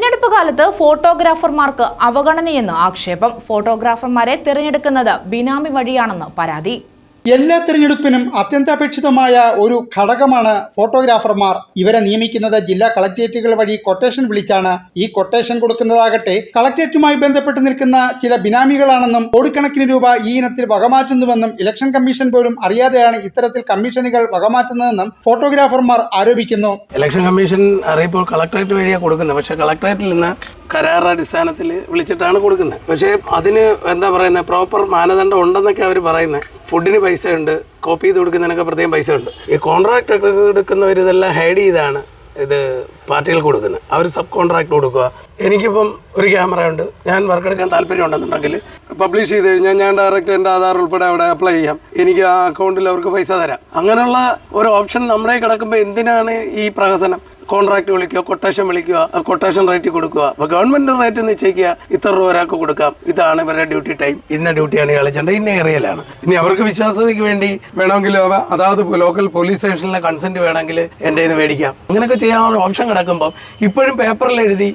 തെരഞ്ഞെടുപ്പ് കാലത്ത് ഫോട്ടോഗ്രാഫർമാർക്ക് അവഗണനയെന്ന് ആക്ഷേപം. ഫോട്ടോഗ്രാഫർമാരെ തിരഞ്ഞെടുക്കുന്നത് ബിനാമി വഴിയാണെന്ന് പരാതി. എല്ലാ തിരഞ്ഞെടുപ്പിനും അത്യന്താപേക്ഷിതമായ ഒരു ഘടകമാണ് ഫോട്ടോഗ്രാഫർമാർ. ഇവരെ നിയമിക്കുന്നത് ജില്ലാ കളക്ട്രേറ്റുകൾ വഴി കൊട്ടേഷൻ വിളിച്ചാണ്. ഈ കൊട്ടേഷൻ കൊടുക്കുന്നതാകട്ടെ കളക്ട്രേറ്റുമായി ബന്ധപ്പെട്ട് നിൽക്കുന്ന ചില ബിനാമികളാണെന്നും കോടിക്കണക്കിന് രൂപ ഈ ഇനത്തിൽ വകമാറ്റുന്നുവെന്നും ഇലക്ഷൻ കമ്മീഷൻ പോലും അറിയാതെയാണ് ഇത്തരത്തിൽ കമ്മീഷനുകൾ വകമാറ്റുന്നതെന്നും ഫോട്ടോഗ്രാഫർമാർ ആരോപിക്കുന്നു. ഇലക്ഷൻ കമ്മീഷൻ അറിയിപ്പോൾ കളക്ടറേറ്റ് വഴിയാണ് കൊടുക്കുന്നത്. പക്ഷേ കളക്ടറേറ്റിൽ നിന്ന് കരാർ അടിസ്ഥാനത്തിൽ വിളിച്ചിട്ടാണ് കൊടുക്കുന്നത്. പക്ഷേ അതിന് എന്താ പറയുന്നത്? പ്രോപ്പർ മാനദണ്ഡം ഉണ്ടെന്നൊക്കെ അവർ പറയുന്നത്. ഫുഡിന് പൈസ ഉണ്ട് കോപ്പി ചെയ്ത് കൊടുക്കുന്നതിനൊക്കെ പ്രത്യേകം പൈസ ഉണ്ട് ഈ കോൺട്രാക്ട് എടുക്കുന്നവർ ഇതെല്ലാം ഹൈഡ് ചെയ്താണ് ഇത് പാർട്ടികൾക്ക് കൊടുക്കുന്നത്. അവർ സബ് കോൺട്രാക്ട് കൊടുക്കുക. എനിക്കിപ്പം ഒരു ക്യാമറ ഉണ്ട്. ഞാൻ വർക്ക് എടുക്കാൻ താല്പര്യം ഉണ്ടെന്നുണ്ടെങ്കിൽ പബ്ലിഷ് ചെയ്ത് കഴിഞ്ഞാൽ ഞാൻ ഡയറക്റ്റ് എന്റെ ആധാർ ഉൾപ്പെടെ അവിടെ അപ്ലൈ ചെയ്യാം. എനിക്ക് ആ അക്കൗണ്ടിൽ അവർക്ക് പൈസ തരാം. അങ്ങനെയുള്ള ഒരു ഓപ്ഷൻ നമ്മുടെ കിടക്കുമ്പോൾ എന്തിനാണ് ഈ പ്രഹസനം? കോൺട്രാക്ട് വിളിക്കുക കൊട്ടേഷൻ വിളിക്കുക കൊട്ടേഷൻ റേറ്റ് കൊടുക്കുക. അപ്പോൾ ഗവൺമെന്റ് റേറ്റ് നിശ്ചയിക്കുക ഇത്ര രൂപ ഒരാൾക്ക് കൊടുക്കാം. ഇതാണ് ഇവരുടെ ഡ്യൂട്ടി ടൈം ഇന്ന ഡ്യൂട്ടിയാണ് കളിച്ചേണ്ടത് ഇന്ന ഏരിയയിലാണ് ഇനി അവർക്ക് വിശ്വാസതയ്ക്ക് വേണ്ടി വേണമെങ്കിൽ അവ- അതാത് ലോക്കൽ പോലീസ് സ്റ്റേഷനിലെ കൺസെന്റ് വേണമെങ്കിൽ ഇത് മേടിക്കാം. അങ്ങനെയൊക്കെ ചെയ്യാനുള്ള ഓപ്ഷൻ കിടക്കുമ്പോൾ ഇപ്പോഴും പേപ്പറിൽ എഴുതി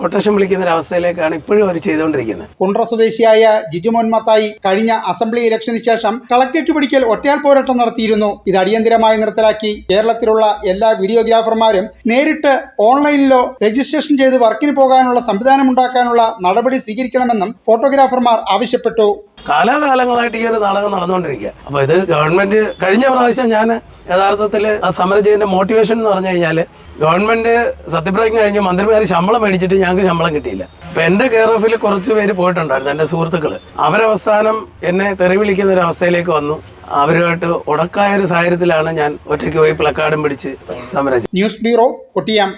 കൊട്ടേഷൻ വിളിക്കുന്ന ഒരു അവസ്ഥയിലേക്കാണ് ഇപ്പോഴും അവർ ചെയ്തുകൊണ്ടിരിക്കുന്നത്. കുണ്ട്ര സ്വദേശിയായ ജിജുമോൻ മത്തായി കഴിഞ്ഞ അസംബ്ലി ഇലക്ഷന് ശേഷം കളക്ടേറ്റ് പിടിക്കൽ ഒറ്റയാൾ പോരാട്ടം നടത്തിയിരുന്നു. ഇത് അടിയന്തരമായി നിർത്തലാക്കി. കേരളത്തിലുള്ള എല്ലാ വീഡിയോഗ്രാഫർമാരും നേരിട്ട് ഓൺലൈനിലോ രജിസ്ട്രേഷൻ ചെയ്ത് വർക്കിന് പോകാനുള്ള സംവിധാനം ഉണ്ടാക്കാനുള്ള നടപടി സ്വീകരിക്കണമെന്നും ഫോട്ടോഗ്രാഫർമാർ ആവശ്യപ്പെട്ടു. കാലാകാലങ്ങളായിട്ട് ഈ ഒരു നാടകം നടന്നുകൊണ്ടിരിക്കുക. അപ്പോൾ ഇത് ഗവൺമെന്റ് കഴിഞ്ഞ പ്രാവശ്യം ഞാൻ യഥാർത്ഥത്തിൽ ആ സമരം മോട്ടിവേഷൻ എന്ന് പറഞ്ഞു കഴിഞ്ഞാൽ ഗവൺമെന്റ് സത്യപ്രതിജ്ഞ കഴിഞ്ഞ് മന്ത്രിമാർ ശമ്പളം മേടിച്ചിട്ട് ഞങ്ങൾക്ക് ശമ്പളം കിട്ടിയില്ല. അപ്പൊ എന്റെ കെയർ ഓഫിൽ കുറച്ച് പേര് പോയിട്ടുണ്ടായിരുന്നു എന്റെ സുഹൃത്തുക്കൾ അവരവസാനം എന്നെ തെറി വിളിക്കുന്ന ഒരു അവസ്ഥയിലേക്ക് വന്നു. അവരുമായിട്ട് ഉടക്കായ ഒരു സാഹചര്യത്തിലാണ് ഞാൻ ഒറ്റയ്ക്ക് പോയി പ്ലക്കാർഡും പിടിച്ച് സമരം ന്യൂസ് ബ്യൂറോ കൊട്ടിയം.